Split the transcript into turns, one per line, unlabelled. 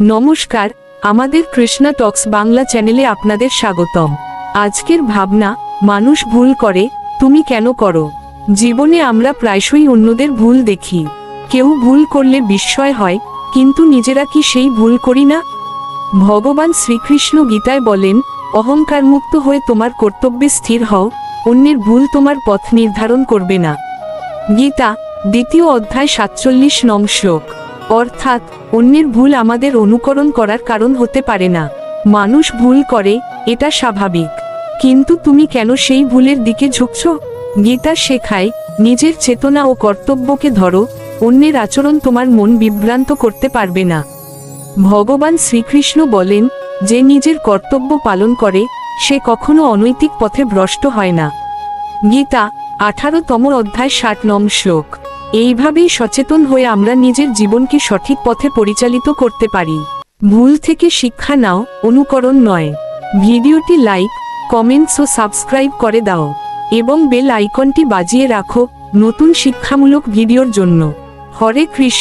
নমস্কার, আমাদের কৃষ্ণা টক্স বাংলা চ্যানেলে আপনাদের স্বাগতম। আজকের ভাবনা, মানুষ ভুল করে, তুমি কেন করো? জীবনে আমরা প্রায়শই অন্যদের ভুল দেখি। কেউ ভুল করলে বিস্ময় হয়, কিন্তু নিজেরা কি সেই ভুল করি না? ভগবান শ্রীকৃষ্ণ গীতায় বলেন, অহংকার মুক্ত হয়ে তোমার কর্তব্যে স্থির হও, অন্যের ভুল তোমার পথ নির্ধারণ করবে না। গীতা, দ্বিতীয় অধ্যায় সাতচল্লিশ নং শ্লোক। অর্থাৎ, অন্যের ভুল আমাদের অনুকরণ করার কারণ হতে পারে না। মানুষ ভুল করে, এটা স্বাভাবিক। কিন্তু তুমি কেন সেই ভুলের দিকে ঝুঁকছ? গীতা শেখায়, নিজের চেতনা ও কর্তব্যকে ধরো, অন্যের আচরণ তোমার মন বিভ্রান্ত করতে পারবে না। ভগবান শ্রীকৃষ্ণ বলেন, যে নিজের কর্তব্য পালন করে, সে কখনো অনৈতিক পথে ভ্রষ্ট হয় না। গীতা, আঠারোতম অধ্যায় ষাট নম শ্লোক। এইভাবেই সচেতন হয়ে আমরা নিজের জীবনকে সঠিক পথে পরিচালিত করতে পারি। ভুল থেকে শিক্ষা নাও, অনুকরণ নয়। ভিডিওটি লাইক, কমেন্টস ও সাবস্ক্রাইব করে দাও এবং বেল আইকনটি বাজিয়ে রাখো নতুন শিক্ষামূলক ভিডিওর জন্য। হরে কৃষ্ণ।